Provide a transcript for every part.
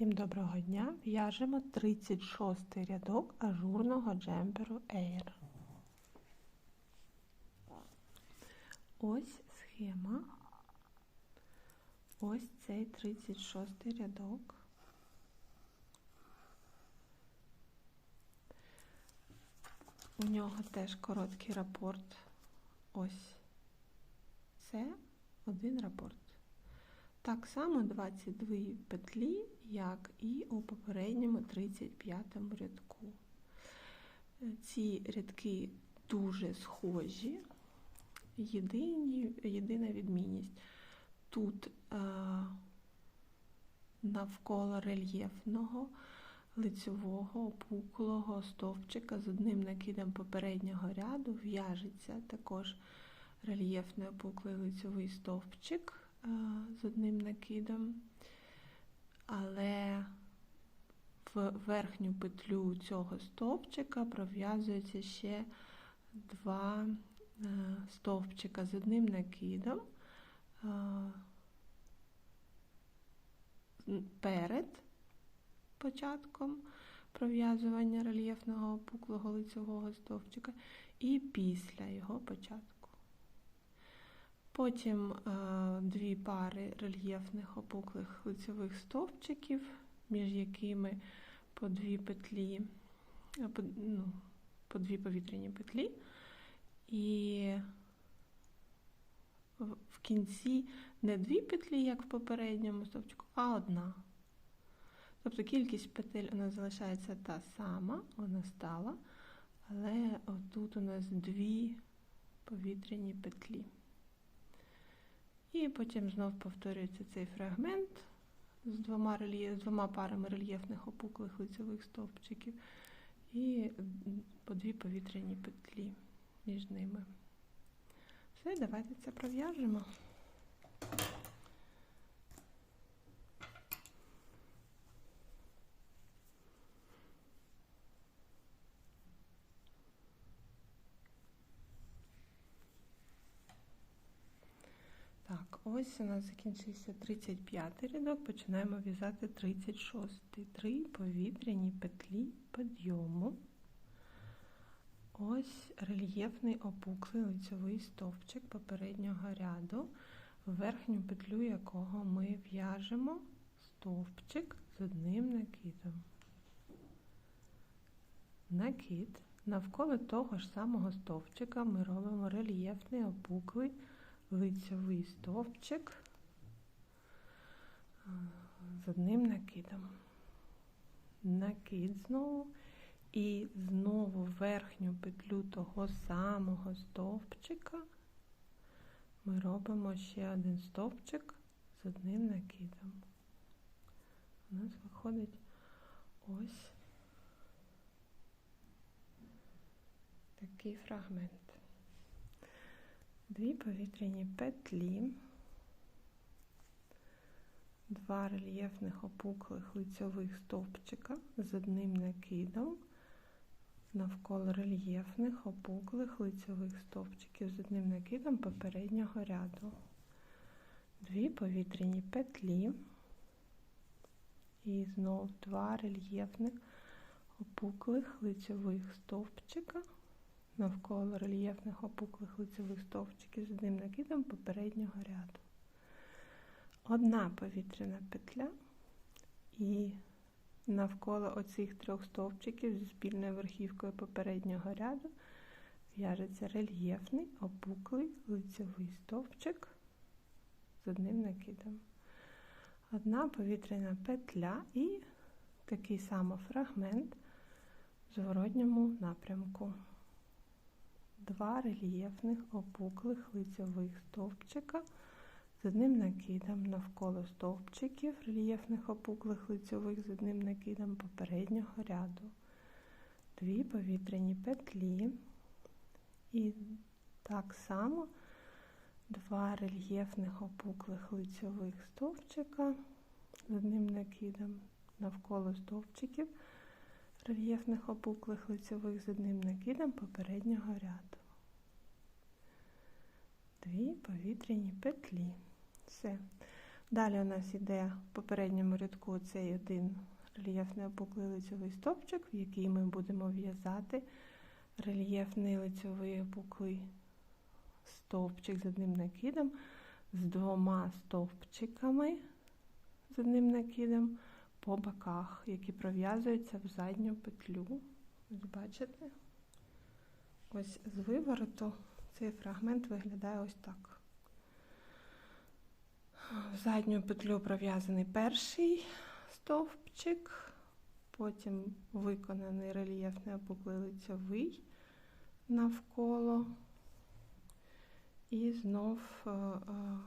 Всім доброго дня! В'яжемо 36 рядок ажурного джемперу Air. Ось схема. Ось цей 36 рядок. У нього теж короткий рапорт. Ось це один рапорт. Так само 22 петлі, як і у попередньому 35 рядку. Ці рядки дуже схожі, Єдині, єдина відмінність. Тут е, навколо рельєфного лицьового опуклого стовпчика з одним накидом попереднього ряду в'яжеться також рельєфний опуклий лицьовий стовпчик з одним накидом, але в верхню петлю цього стовпчика пров'язується ще два е, стовпчика з одним накидом перед початком пров'язування рельєфного опуклого лицевого стовпчика і після його початку. Потім е, дві пари рельєфних опуклих лицевих стовпчиків, між якими по дві петлі, е, по, ну, по дві повітряні петлі, і в кінці не дві петлі, як в попередньому стовпчику, а одна. Тобто кількість петель у нас залишається та сама, вона стала, але тут у нас дві повітряні петлі. І потім знов повторюється цей фрагмент з двома рельєф, з двома парами рельєфних опуклих лицевих стовпчиків і по дві повітряні петлі між ними. Все, давайте це пров'яжемо. Так, ось у нас закінчився 35 рядок, починаємо в'язати 36 Три повітряні петлі підйому. Ось рельєфний опуклий лицьовий стовпчик попереднього ряду, верхню петлю якого ми в'яжемо стовпчик з одним накидом. Накид. Навколо того ж самого стовпчика ми робимо рельєфний опуклий лицьовий стовпчик з одним накидом. Накид знову і знову верхню петлю того самого стовпчика ми робимо ще один стовпчик з одним накидом. У нас виходить ось такий фрагмент дві повітряні петлі, два рельєфних опуклих лицьових стовпчика з одним накидом. Навколо рельєфних опуклих лицьових стовпчиків з одним накидом попереднього ряду, дві повітряні петлі. І знов два рельєфних опуклих лицьових стовпчика навколо рельєфних опуклих лицевих стовпчиків з одним накидом попереднього ряду. Одна повітряна петля і навколо оцих трьох стовпчиків зі спільною верхівкою попереднього ряду в'яжеться рельєфний опуклий лицевий стовпчик з одним накидом. Одна повітряна петля і такий самий фрагмент в зворотньому напрямку два рельєфних опуклих лицьових стовпчика. З одним накидом навколо стовпчиків рельєфних опуклих лицьових з одним накидом попереднього ряду, дві повітряні петлі. І так само два рельєфних опуклих лицьових стовпчика. З одним накидом навколо стовпчиків рельєфних опуклих лицьових з одним накидом попереднього ряду. Дві повітряні петлі. Все. Далі у нас іде в попередньому рядку цей один рельєфний опуклий лицьовий стовпчик, в який ми будемо в'язати рельєфний лицьовий опуклий стовпчик з одним накидом, з двома стовпчиками з одним накидом по боках, які пров'язуються в задню петлю. Ось бачите? Ось з вивороту цей фрагмент виглядає ось так. В задню петлю пров'язаний перший стовпчик, потім виконаний рельєфний опуклий лицьовий навколо. І знов е, е,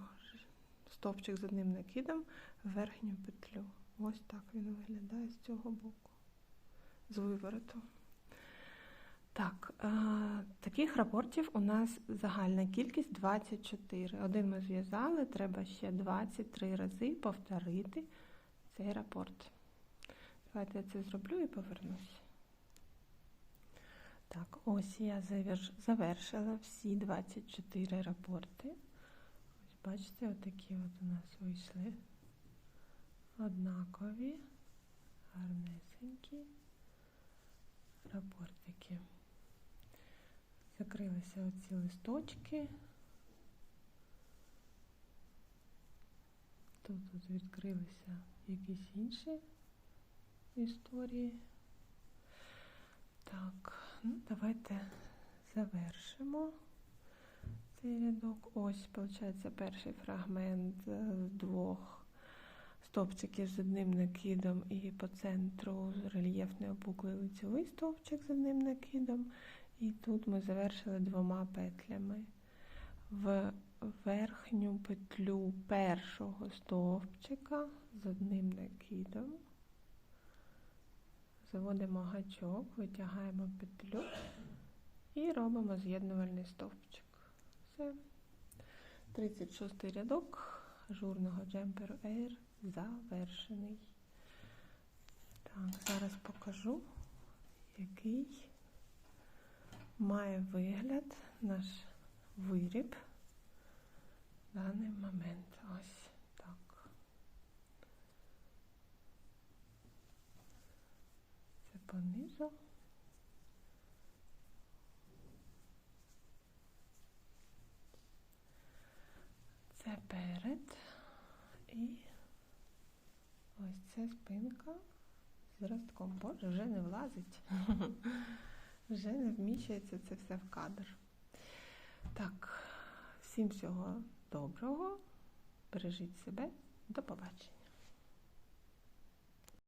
стовпчик з одним накидом в верхню петлю. Ось так він виглядає з цього боку, з вивороту. Так, е, таких рапортів у нас загальна кількість 24. Один ми зв'язали, треба ще 23 рази повторити цей рапорт. Давайте я це зроблю і повернусь. Так, ось я завершила всі 24 рапорти. Ось бачите, отакі от у нас вийшли однакові, гарнесенькі рапортики. Закрилися оці листочки. Тут, тут відкрилися якісь інші історії. Так, ну давайте завершимо цей рядок. Ось, виходить, перший фрагмент з двох стовпчиків з одним накидом і по центру рельєфний опуклий лицевий стовпчик з одним накидом. І тут ми завершили двома петлями. В верхню петлю першого стовпчика з одним накидом. Заводимо гачок, витягаємо петлю і робимо з'єднувальний стовпчик. Все. 36 рядок ажурного джемперу Air завершений. Так, зараз покажу, який має вигляд наш виріб в даний момент. Ось так. Це понизу. Це перед і ось це спинка з ростком. Боже, вже не влазить. Вже не вміщається це все в кадр. Так, всім всього доброго. Бережіть себе. До побачення.